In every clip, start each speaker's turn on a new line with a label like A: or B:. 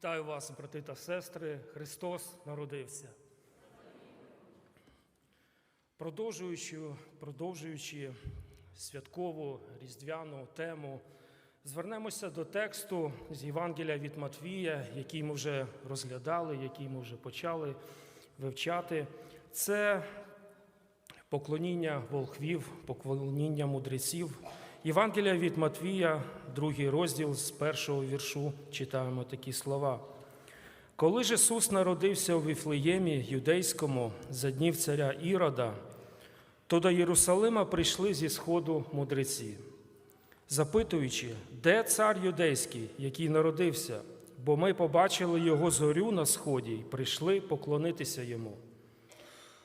A: Вітаю вас, брати та сестри. Христос народився. Продовжуючи, продовжуючи святкову різдвяну тему, звернемося до тексту з Євангелія від Матвія, який ми вже розглядали, який ми вже почали вивчати. Це поклоніння волхвів, поклоніння мудреців. Євангелія від Матвія, другий розділ з першого віршу, читаємо такі слова. Коли ж Ісус народився у Віфлеємі юдейському за днів царя Ірода, то до Єрусалима прийшли зі сходу мудреці, запитуючи, де цар юдейський, який народився, бо ми побачили його зорю на сході і прийшли поклонитися йому.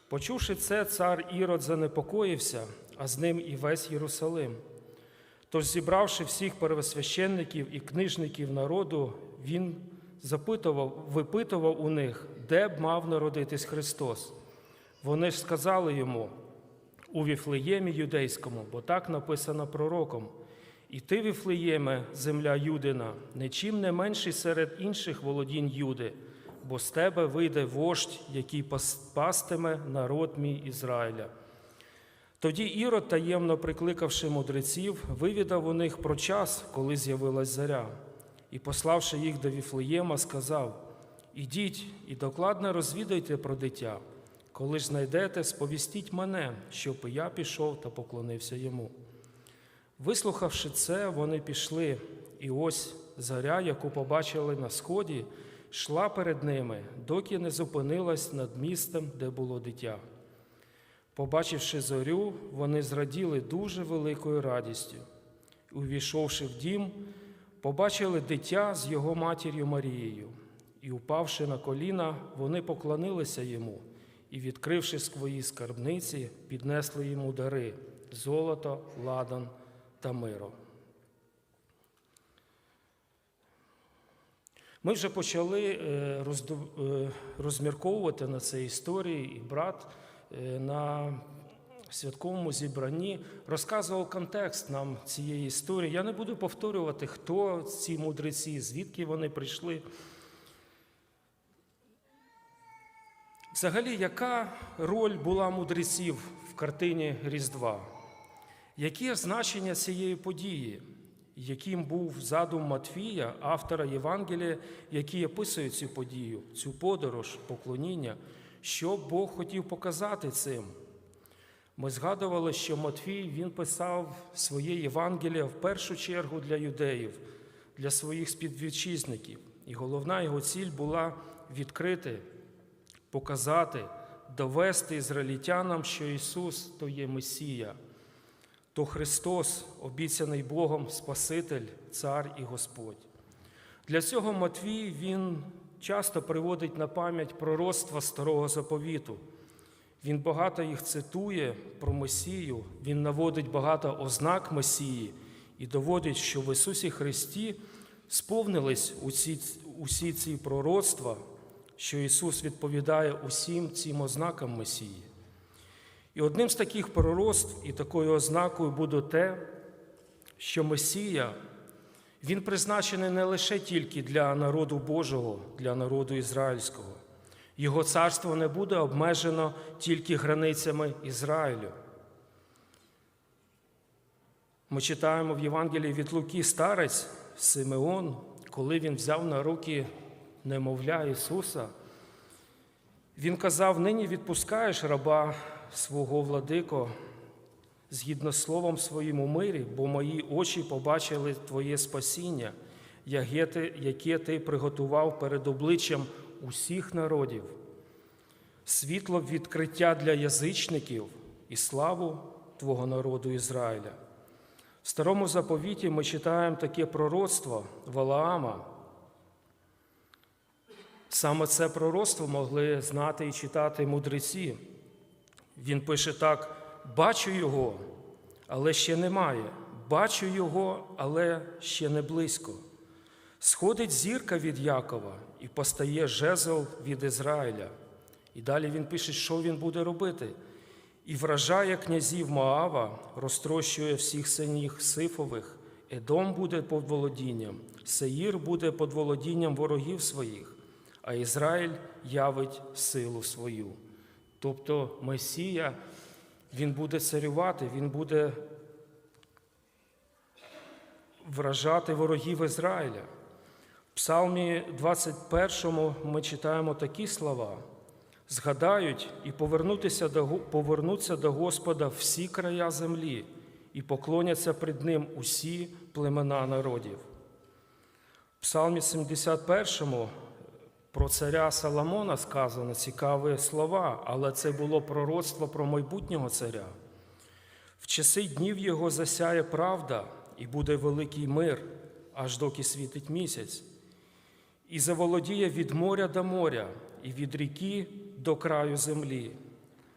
A: Почувши це, цар Ірод занепокоївся, а з ним і весь Єрусалим. Тож, зібравши всіх первосвященників і книжників народу, він запитував, випитував у них, де б мав народитись Христос. Вони ж сказали йому у Віфлеємі юдейському, бо так написано пророком. І ти, Віфлеєме, земля Юдина, нічим не менший серед інших володінь Юди, бо з тебе вийде вождь, який пас- пастиме народ мій Ізраїля. Тоді Ірод, таємно прикликавши мудреців, вивідав у них про час, коли з'явилась заря, і, пославши їх до Віфлеєма, сказав: Ідіть і докладно розвідайте про дитя. Коли ж знайдете, сповістіть мене, щоб я пішов та поклонився йому. Вислухавши це, вони пішли, і ось заря, яку побачили на сході, йшла перед ними, доки не зупинилась над містом, де було дитя. Побачивши зорю, вони зраділи дуже великою радістю. Увійшовши в дім, побачили дитя з його матір'ю Марією, і, упавши на коліна, вони поклонилися йому і, відкривши свої скарбниці, піднесли йому дари золото, ладан та миро. Ми вже почали е, е, розмірковувати на цій історії, і брат на святковому зібранні розказував контекст нам цієї історії. Я не буду повторювати, хто ці мудреці, звідки вони прийшли. Взагалі, яка роль була мудреців в картині Різдва? Яке значення цієї події, яким був задум Матвія, автора Євангелія, який описує цю подію, цю подорож, поклоніння, що Бог хотів показати цим? Ми згадували, що Матвій він писав своє Євангеліє в першу чергу для юдеїв, для своїх співвітчизників. І головна його ціль була відкрити, показати, довести ізраїльтянам, що Ісус то є Месія, то Христос, обіцяний Богом Спаситель, Цар і Господь. Для цього Матвій він часто приводить на пам'ять пророцтва старого заповіту. Він багато їх цитує про Месію, він наводить багато ознак Месії і доводить, що в Ісусі Христі сповнились усі, усі ці пророцтва, що Ісус відповідає усім цим ознакам Месії. І одним з таких пророцтв і такою ознакою буде те, що Месія, Він призначений не лише тільки для народу Божого, для народу ізраїльського. Його царство не буде обмежено тільки границями Ізраїлю. Ми читаємо в Євангелії від Луки старець Симеон, коли він взяв на руки немовля Ісуса, він казав: нині відпускаєш раба свого владико згідно з словом своїм у мирі, бо мої очі побачили Твоє спасіння, яке ти, приготував перед обличчям усіх народів, світло відкриття для язичників і славу Твого народу Ізраїля. В старому заповіті ми читаємо таке пророцтво Валаама. Саме це пророцтво могли знати і читати мудреці. Він пише так: бачу його, але ще немає. Бачу його, але ще не близько. Сходить зірка від Якова і постає жезл від Ізраїля. І далі він пише, що він буде робити. І вражає князів Моава, розтрощує всіх синіх сифових, Едом буде під володінням, Сеїр буде під володінням ворогів своїх, а Ізраїль явить силу свою. Тобто Месія, він буде царювати, він буде вражати ворогів Ізраїля. В Псалмі 21 ми читаємо такі слова: згадають і повернутися до, повернуться до Господа всі края землі, і поклоняться пред Ним усі племена народів. В Псалмі 71 про царя Соломона сказано цікаві слова, але це було пророцтво про майбутнього царя. В часи днів його засяє правда, і буде великий мир, аж доки світить місяць, і заволодіє від моря до моря, і від ріки до краю землі.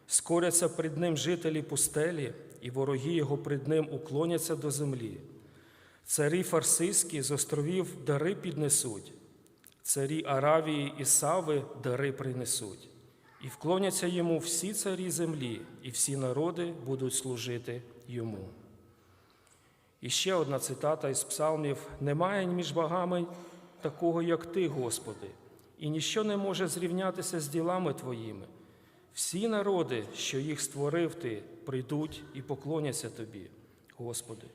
A: Скоряться пред ним жителі пустелі, і вороги його пред ним уклоняться до землі. Царі фарсистські з островів дари піднесуть, царі Аравії і Сави дари принесуть, і вклоняться йому всі царі землі, і всі народи будуть служити йому. І ще одна цитата із псалмів: немає між богами такого, як ти, Господи, і ніщо не може зрівнятися з ділами Твоїми. Всі народи, що їх створив Ти, прийдуть і поклоняться Тобі, Господи,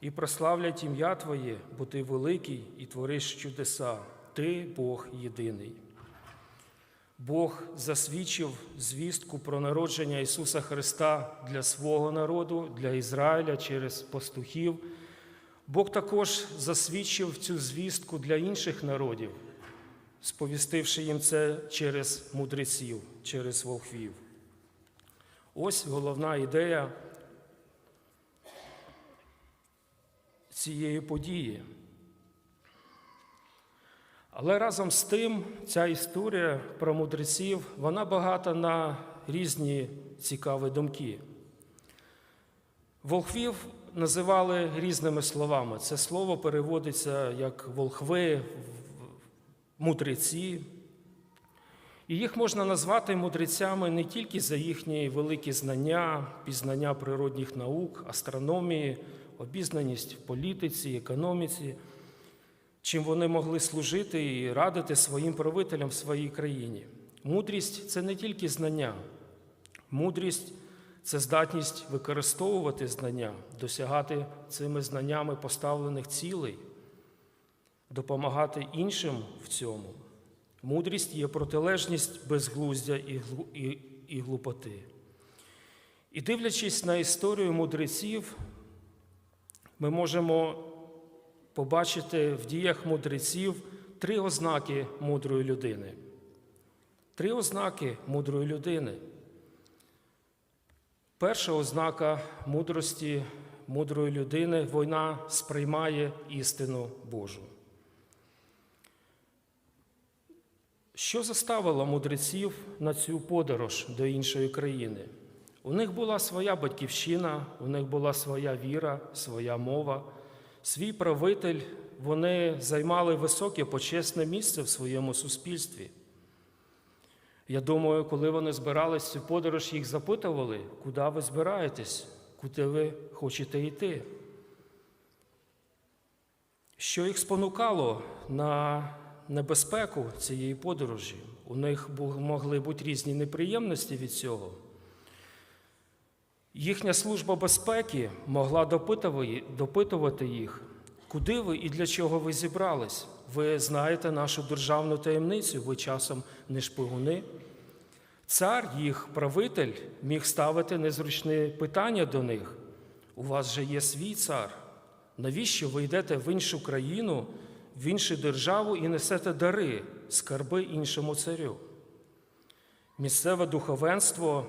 A: і прославлять ім'я Твоє, бо Ти великий і твориш чудеса, Ти Бог єдиний. Бог засвідчив звістку про народження Ісуса Христа для свого народу, для Ізраїля через пастухів. Бог також засвідчив цю звістку для інших народів, сповістивши їм це через мудреців, через волхвів. Ось головна ідея цієї події. Але разом з тим ця історія про мудреців вона багата на різні цікаві думки. Волхвів називали різними словами. Це слово переводиться як волхви, мудреці. І їх можна назвати мудрецями не тільки за їхні великі знання, пізнання природних наук, астрономії, обізнаність в політиці, економіці, чим вони могли служити і радити своїм правителям в своїй країні. Мудрість це не тільки знання, мудрість це здатність використовувати знання, досягати цими знаннями поставлених цілей, допомагати іншим в цьому. Мудрість є протилежність безглуздя і, глу- і, і глупоти. І дивлячись на історію мудреців, ми можемо побачити в діях мудреців три ознаки мудрої людини. Три ознаки мудрої людини. Перша ознака мудрості мудрої людини вона сприймає істину Божу. Що заставило мудреців на цю подорож до іншої країни? У них була своя батьківщина, у них була своя віра, своя мова, свій правитель. Вони займали високе почесне місце в своєму суспільстві. Я думаю, коли вони збирались цю подорож, їх запитували, куди ви збираєтесь, куди ви хочете йти. Що їх спонукало на небезпеку цієї подорожі? У них могли бути різні неприємності від цього. Їхня служба безпеки могла допитувати- їх, куди ви і для чого ви зібрались. Ви знаєте нашу державну таємницю, ви часом не шпигуни. Цар, їх правитель, міг ставити незручні питання до них. У вас же є свій цар. Навіщо ви йдете в іншу країну, в іншу державу і несете дари, скарби іншому царю? Місцеве духовенство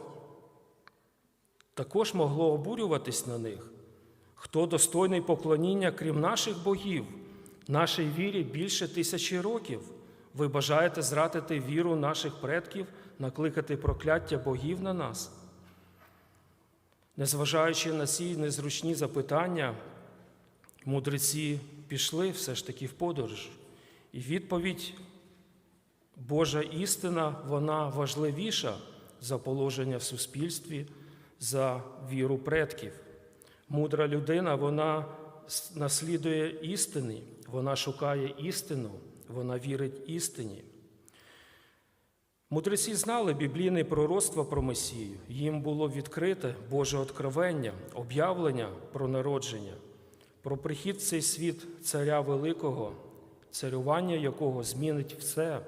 A: також могло обурюватись на них. Хто достойний поклоніння, крім наших богів, нашій вірі більше тисячі років? Ви бажаєте зратити віру наших предків, накликати прокляття богів на нас? Незважаючи на ці незручні запитання, мудреці пішли все ж таки в подорож. І відповідь Божа істина, вона важливіша за положення в суспільстві, за віру предків. Мудра людина, вона наслідує істини, вона шукає істину, вона вірить істині. Мудреці знали біблійне пророцтво про Месію. Їм було відкрите Боже откровення, об'явлення про народження, про прихід в цей світ Царя Великого, царювання якого змінить все,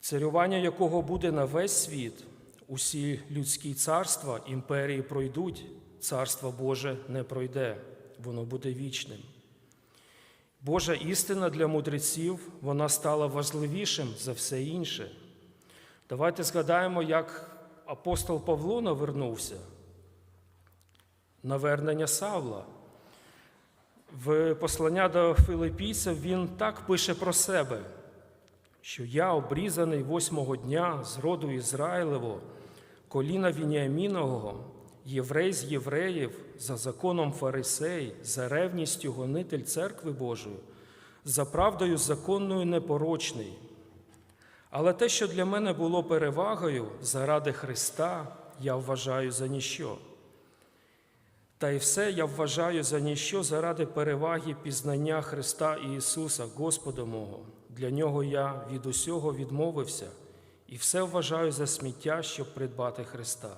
A: царювання якого буде на весь світ. Усі людські царства, імперії пройдуть, царство Боже не пройде, воно буде вічним. Божа істина для мудреців вона стала важливішим за все інше. Давайте згадаємо, як апостол Павло навернувся, навернення Савла. В послання до Филипійців він так пише про себе, що я обрізаний восьмого дня з роду Ізраїлево, коліна Вініамінового, єврей з євреїв, за законом фарисей, за ревністю гонитель церкви Божої, за правдою законною непорочний. Але те, що для мене було перевагою заради Христа, я вважаю за ніщо. Та й все я вважаю за ніщо заради переваги пізнання Христа і Ісуса, Господа мого. Для нього я від усього відмовився і все вважаю за сміття, щоб придбати Христа.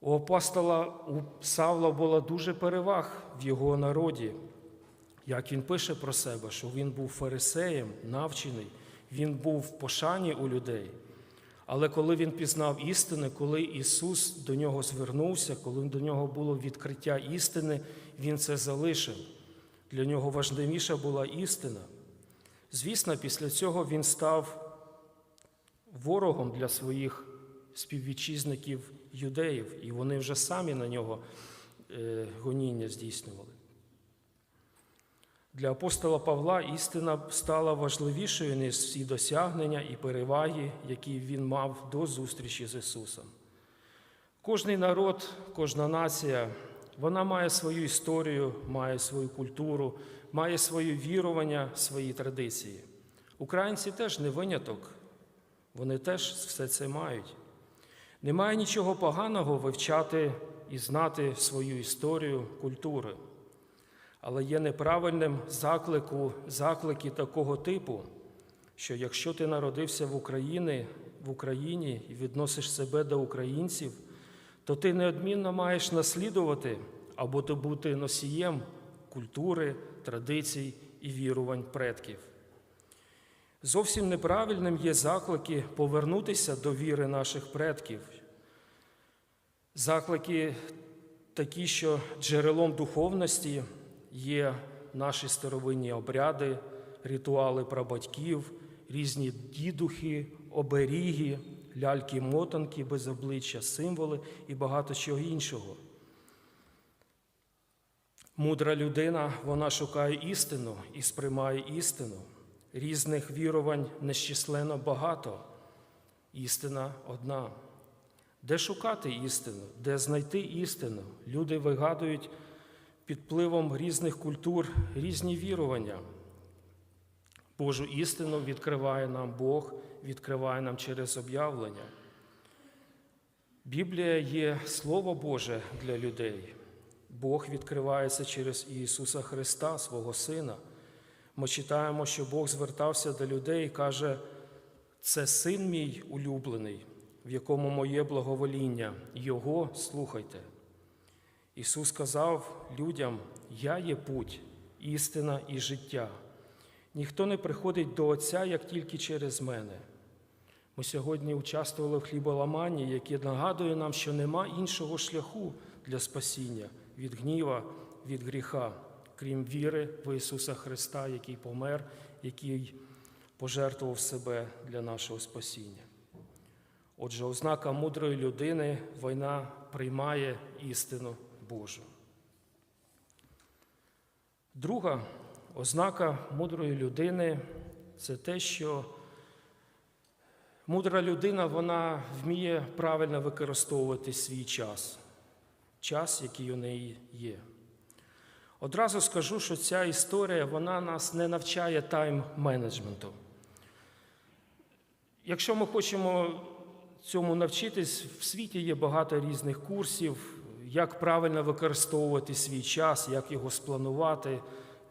A: У апостола у Савла було дуже переваг в його народі. Як він пише про себе, що він був фарисеєм, навчений, він був в пошані у людей. Але коли він пізнав істини, коли Ісус до нього звернувся, коли до нього було відкриття істини, Він це залишив. Для нього важливіша була істина. Звісно, після цього він став ворогом для своїх співвітчизників юдеїв, і вони вже самі на нього е, гоніння здійснювали. Для апостола Павла істина стала важливішою, ніж всі досягнення і переваги, які він мав до зустрічі з Ісусом. Кожний народ, кожна нація, вона має свою історію, має свою культуру, має своє вірування, свої традиції. Українці теж не виняток, вони теж все це мають. Немає нічого поганого вивчати і знати свою історію, культуру. Але є неправильним заклику, заклики такого типу, що якщо ти народився в Україні, в Україні і відносиш себе до українців, то ти неодмінно маєш наслідувати або бути носієм культури, традицій і вірувань предків. Зовсім неправильним є заклики повернутися до віри наших предків. Заклики такі, що джерелом духовності є наші старовинні обряди, ритуали прабатьків, різні дідухи, оберіги, ляльки-мотанки без обличчя, символи і багато чого іншого. Мудра людина, вона шукає істину і сприймає істину. Різних вірувань нещисленно багато. Істина одна. Де шукати істину, де знайти істину? Люди вигадують під впливом різних культур різні вірування. Божу істину відкриває нам Бог, відкриває нам через об'явлення. Біблія є Слово Боже для людей. Бог відкривається через Ісуса Христа, свого Сина. Ми читаємо, що Бог звертався до людей і каже, це син мій улюблений, в якому моє благовоління, Його слухайте. Ісус сказав людям: Я є путь, істина і життя. Ніхто не приходить до Отця, як тільки через мене. Ми сьогодні участвували в хліболаманні, яке нагадує нам, що нема іншого шляху для спасіння від гніва, від гріха, крім віри в Ісуса Христа, який помер, який пожертвував себе для нашого спасіння. Отже, ознака мудрої людини війна приймає істину Божу. Друга ознака мудрої людини це те, що мудра людина вона вміє правильно використовувати свій час, час, який у неї є. Одразу скажу, що ця історія вона нас не навчає тайм-менеджменту. Якщо ми хочемо цьому навчитись, в світі є багато різних курсів, як правильно використовувати свій час, як його спланувати.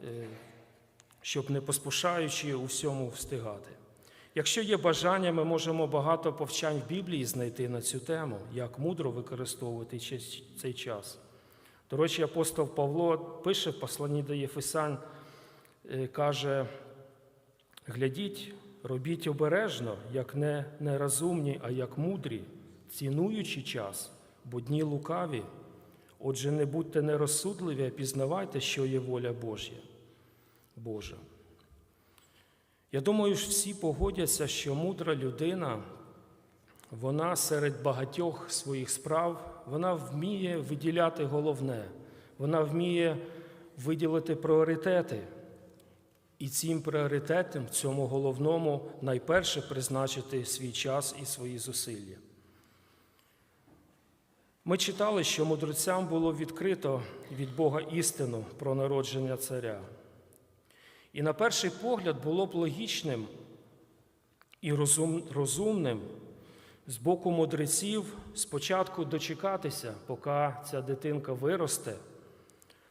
A: е, щоб не поспішаючи у всьому встигати. Якщо є бажання, ми можемо багато повчань в Біблії знайти на цю тему, як мудро використовувати цей час. До речі, апостол Павло пише в посланні до Єфесян, е, каже: глядіть, робіть обережно, як не нерозумні, а як мудрі, цінуючи час, бо дні лукаві. Отже, не будьте нерозсудливі, а пізнавайте, що є воля Божя. Божа. Я думаю, всі погодяться, що мудра людина, вона серед багатьох своїх справ, вона вміє виділяти головне, вона вміє виділити пріоритети. І цим пріоритетом, цьому головному, найперше призначити свій час і свої зусилля. Ми читали, що мудрецям було відкрито від Бога істину про народження царя. І на перший погляд було б логічним і розумним з боку мудреців спочатку дочекатися, поки ця дитинка виросте,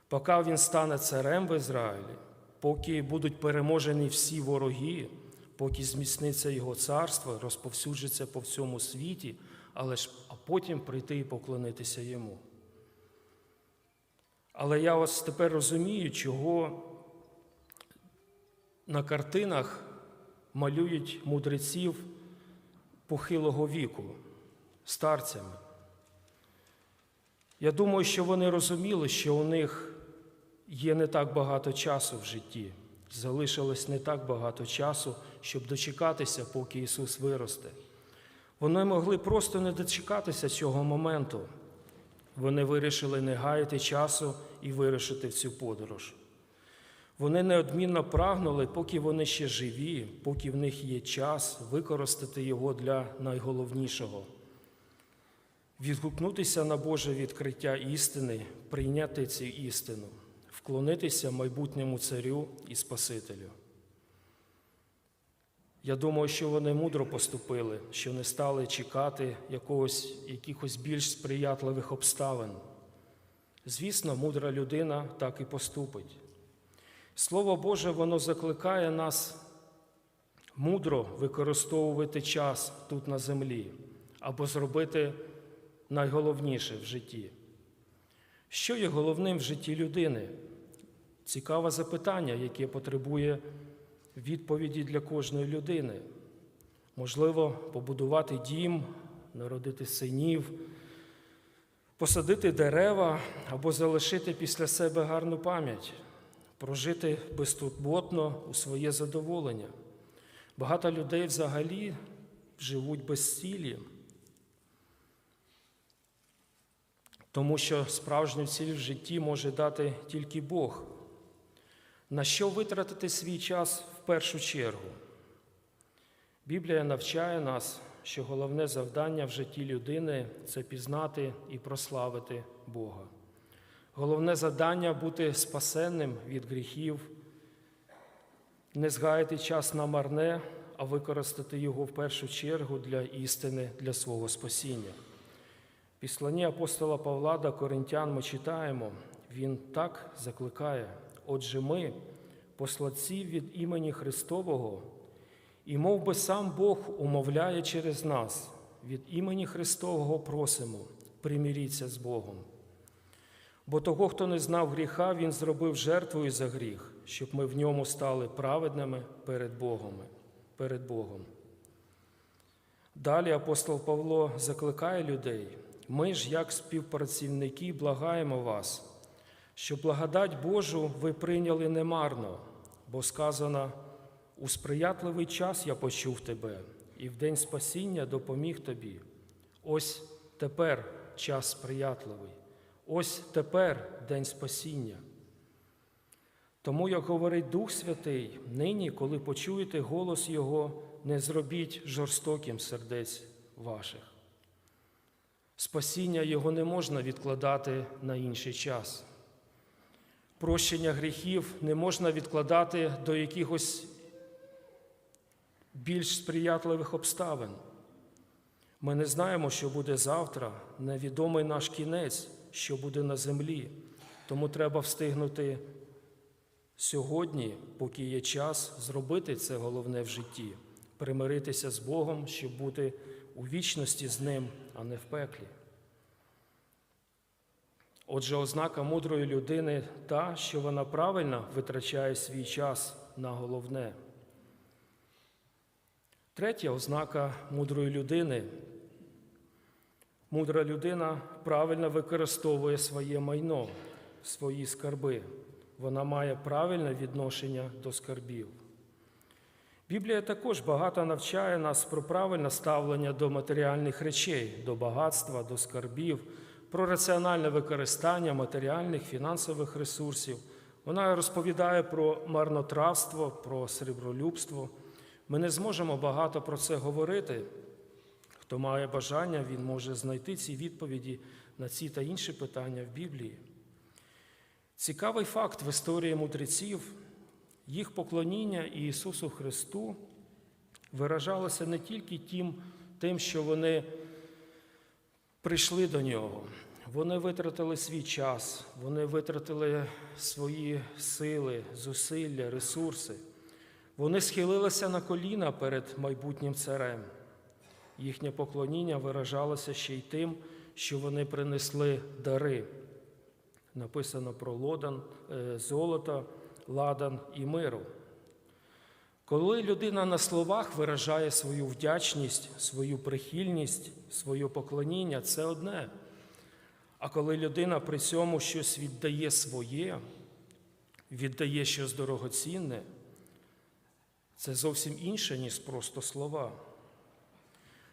A: поки він стане царем в Ізраїлі, поки будуть переможені всі вороги, поки зміцниться його царство, розповсюджиться по всьому світі, але ж а потім прийти і поклонитися йому. Але я ось тепер розумію, чого на картинах малюють мудреців похилого віку, старцями. Я думаю, що вони розуміли, що у них є не так багато часу в житті, залишилось не так багато часу, щоб дочекатися, поки Ісус виросте. Вони могли просто не дочекатися цього моменту. Вони вирішили не гаяти часу і вирушити в цю подорож. Вони неодмінно прагнули, поки вони ще живі, поки в них є час, використати його для найголовнішого. Відгукнутися на Боже відкриття істини, прийняти цю істину, вклонитися майбутньому царю і Спасителю. Я думаю, що вони мудро поступили, що не стали чекати якогось, якихось більш сприятливих обставин. Звісно, мудра людина так і поступить. Слово Боже, воно закликає нас мудро використовувати час тут на землі або зробити найголовніше в житті. Що є головним в житті людини? Цікаве запитання, яке потребує відповіді для кожної людини. Можливо, побудувати дім, народити синів, посадити дерева або залишити після себе гарну пам'ять, прожити безтурботно у своє задоволення. Багато людей взагалі живуть без цілі, тому що справжню ціль в житті може дати тільки Бог. На що витратити свій час в першу чергу? Біблія навчає нас, що головне завдання в житті людини це пізнати і прославити Бога. Головне завдання бути спасенним від гріхів, не згаяти час на марне, а використати його в першу чергу для істини, для свого спасіння. В Післанні апостола Павла до Коринтян ми читаємо, він так закликає. Отже, ми, посланці від імені Христового, і мов би сам Бог умовляє через нас, від імені Христового просимо, приміріться з Богом. Бо того, хто не знав гріха, Він зробив жертвою за гріх, щоб ми в ньому стали праведними перед Богом. Перед Богом. Далі апостол Павло закликає людей, ми ж, як співпрацівники, благаємо вас, що благодать Божу ви прийняли немарно, бо сказано, у сприятливий час я почув тебе, і в день спасіння допоміг тобі. Ось тепер час сприятливий, ось тепер день спасіння. Тому, як говорить Дух Святий, нині, коли почуєте голос Його, не зробіть жорстоким сердець ваших. Спасіння Його не можна відкладати на інший час. Прощення гріхів не можна відкладати до якихось більш сприятливих обставин. Ми не знаємо, що буде завтра, невідомий наш кінець, що буде на землі, тому треба встигнути Сьогодні, поки є час, зробити це головне в житті, примиритися з Богом, щоб бути у вічності з Ним, а не в пеклі. Отже, ознака мудрої людини та, що вона правильно витрачає свій час на головне. Третя ознака мудрої людини. Мудра людина правильно використовує своє майно, свої скарби. Вона має правильне відношення до скарбів. Біблія також багато навчає нас про правильне ставлення до матеріальних речей, до багатства, до скарбів, про раціональне використання матеріальних фінансових ресурсів. Вона розповідає про марнотравство, про срібролюбство. Ми не зможемо багато про це говорити. Хто має бажання, він може знайти ці відповіді на ці та інші питання в Біблії. Цікавий факт в історії мудреців, їх поклоніння Ісусу Христу виражалося не тільки тим, тим, що вони прийшли до Нього, вони витратили свій час, вони витратили свої сили, зусилля, ресурси. Вони схилилися на коліна перед майбутнім царем. Їхнє поклоніння виражалося ще й тим, що вони принесли дари. Написано про лодан, е, золото, ладан і миру. Коли людина на словах виражає свою вдячність, свою прихильність, своє поклоніння, це одне. А коли людина при цьому щось віддає своє, віддає щось дорогоцінне, це зовсім інше, ніж просто слова.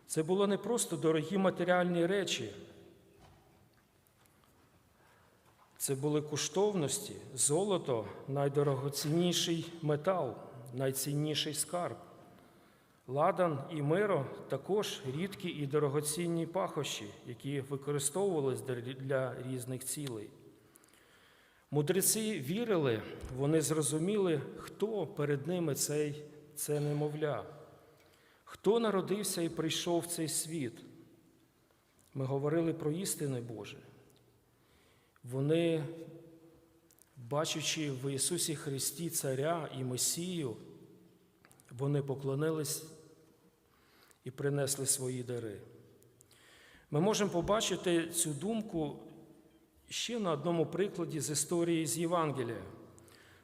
A: Це було не просто дорогі матеріальні речі. Це були коштовності, золото найдорогоцінніший метал, найцінніший скарб. Ладан і миро також рідкі і дорогоцінні пахощі, які використовувалися для різних цілей. Мудреці вірили, вони зрозуміли, хто перед ними цей, це немовля, хто народився і прийшов в цей світ. Ми говорили про істини Боже. Вони, бачачи в Ісусі Христі Царя і Месію, вони поклонились і принесли свої дари. Ми можемо побачити цю думку ще на одному прикладі з історії з Євангелія.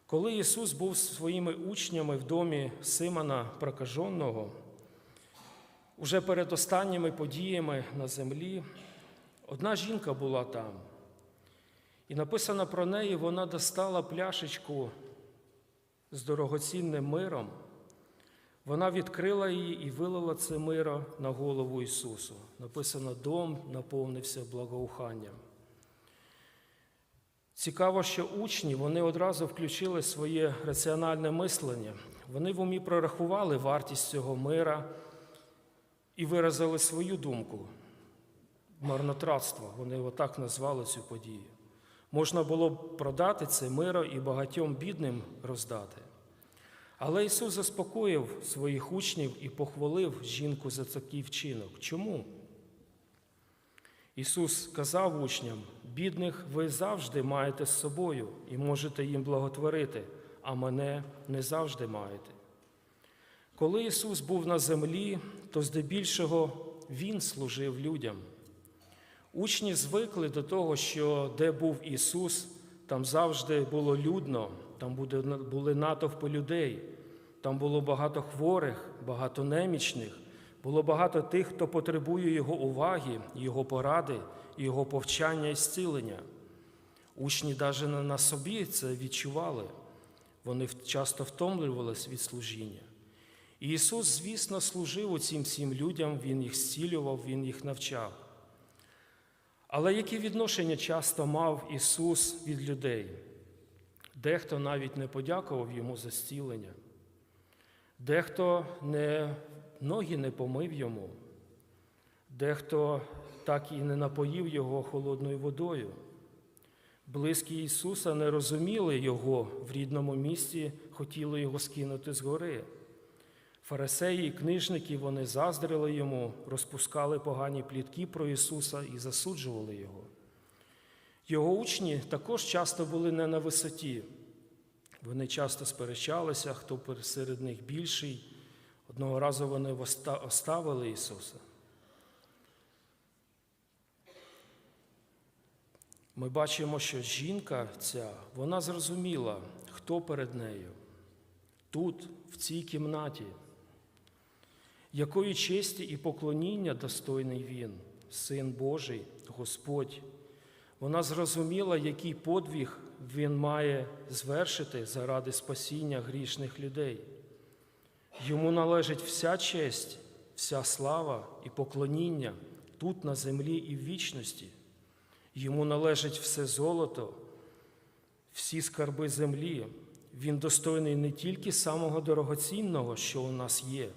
A: Коли Ісус був зі своїми учнями в домі Симона Прокаженого, уже перед останніми подіями на землі, одна жінка була там. І написано про неї, вона достала пляшечку з дорогоцінним миром. Вона відкрила її і вилила це миро на голову Ісусу. Написано, дом наповнився благоуханням. Цікаво, що учні вони одразу включили своє раціональне мислення. Вони в умі прорахували вартість цього мира і виразили свою думку. Марнотратство. Вони отак назвали цю подію. Можна було б продати це миро і багатьом бідним роздати. Але Ісус заспокоїв своїх учнів і похвалив жінку за такий вчинок. Чому? Ісус сказав учням: бідних ви завжди маєте з собою і можете їм благотворити, а мене не завжди маєте. Коли Ісус був на землі, то здебільшого Він служив людям. Учні звикли до того, що де був Ісус, там завжди було людно, там були натовпи людей, там було багато хворих, багато немічних, було багато тих, хто потребує Його уваги, Його поради, Його повчання і зцілення. Учні навіть на собі це відчували, вони часто втомлювалися від служіння. І Ісус, звісно, служив оцім всім людям, Він їх зцілював, Він їх навчав. Але яке відношення часто мав Ісус від людей? Дехто навіть не подякував йому за зцілення, дехто не, ноги не помив йому, дехто так і не напоїв його холодною водою. Близькі Ісуса не розуміли Його в рідному місті, хотіли його скинути з гори. Фарисеї і книжники вони заздрили йому, розпускали погані плітки про Ісуса і засуджували Його. Його учні також часто були не на висоті. Вони часто сперечалися, хто серед них більший. Одного разу вони оставили Ісуса. Ми бачимо, що жінка ця, вона зрозуміла, хто перед нею. Тут, в цій кімнаті, якої честі і поклоніння достойний він, Син Божий, Господь. Вона зрозуміла, який подвиг він має звершити заради спасіння грішних людей. Йому належить вся честь, вся слава і поклоніння тут, на землі і в вічності. Йому належить все золото, всі скарби землі. Він достойний не тільки самого дорогоцінного, що у нас є.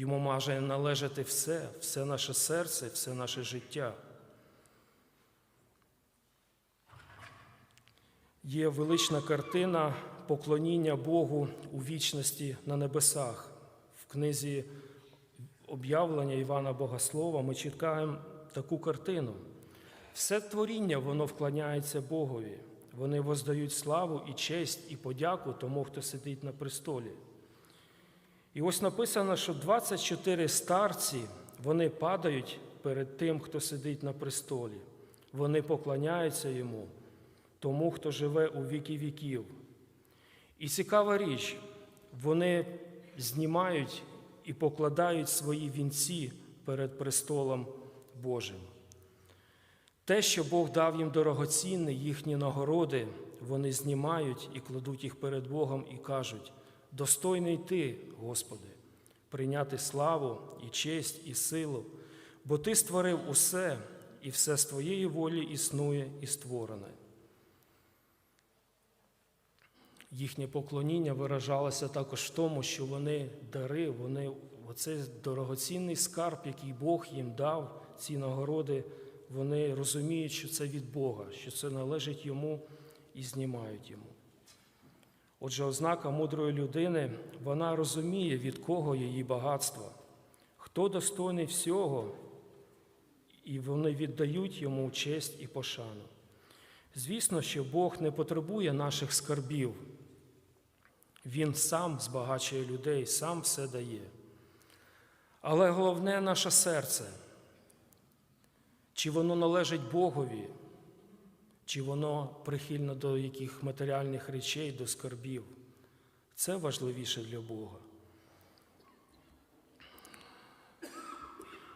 A: Йому має належати все, все наше серце, все наше життя. Є велична картина поклоніння Богу у вічності на небесах. В книзі об'явлення Івана Богослова ми читаємо таку картину. Все творіння воно вклоняється Богові. Вони воздають славу і честь, і подяку тому, хто сидить на престолі. І ось написано, що 24 старці вони падають перед тим, хто сидить на престолі. Вони поклоняються йому, тому, хто живе у віки віків. І цікава річ, вони знімають і покладають свої вінці перед престолом Божим. Те, що Бог дав їм дорогоцінне, їхні нагороди, вони знімають і кладуть їх перед Богом і кажуть: достойний ти, Господи, прийняти славу і честь, і силу, бо Ти створив усе, і все з Твоєї волі існує і створене. Їхнє поклоніння виражалося також в тому, що вони дари, вони оцей дорогоцінний скарб, який Бог їм дав, ці нагороди, вони розуміють, що це від Бога, що це належить йому і знімають йому. Отже, ознака мудрої людини, вона розуміє, від кого її багатство, хто достойний всього, і вони віддають йому честь і пошану. Звісно, що Бог не потребує наших скарбів. Він сам збагачує людей, сам все дає. Але головне наше серце. Чи воно належить Богові, чи воно прихильно до яких матеріальних речей, до скарбів. Це важливіше для Бога.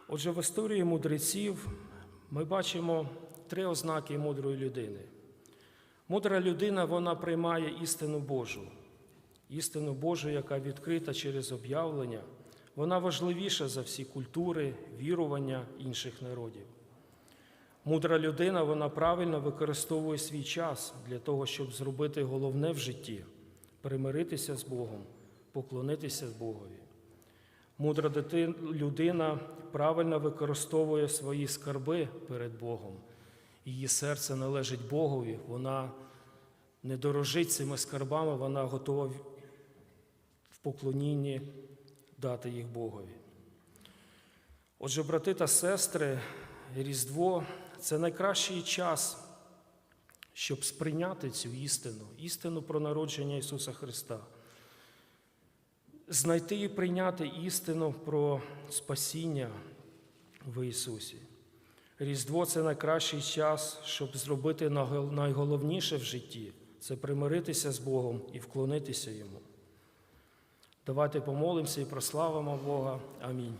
A: Отже, в історії мудреців ми бачимо три ознаки мудрої людини. Мудра людина вона приймає істину Божу, істину Божу, яка відкрита через об'явлення, вона важливіша за всі культури, вірування інших народів. Мудра людина вона правильно використовує свій час для того, щоб зробити головне в житті примиритися з Богом, поклонитися Богові. Мудра людина правильно використовує свої скарби перед Богом. Її серце належить Богові, вона не дорожить цими скарбами, вона готова в поклонінні дати їх Богові. Отже, брати та сестри, Різдво це найкращий час, щоб сприйняти цю істину, істину про народження Ісуса Христа, знайти і прийняти істину про спасіння в Ісусі. Різдво це найкращий час, щоб зробити найголовніше в житті це примиритися з Богом і вклонитися Йому. Давайте помолимося і прославимо Бога. Амінь.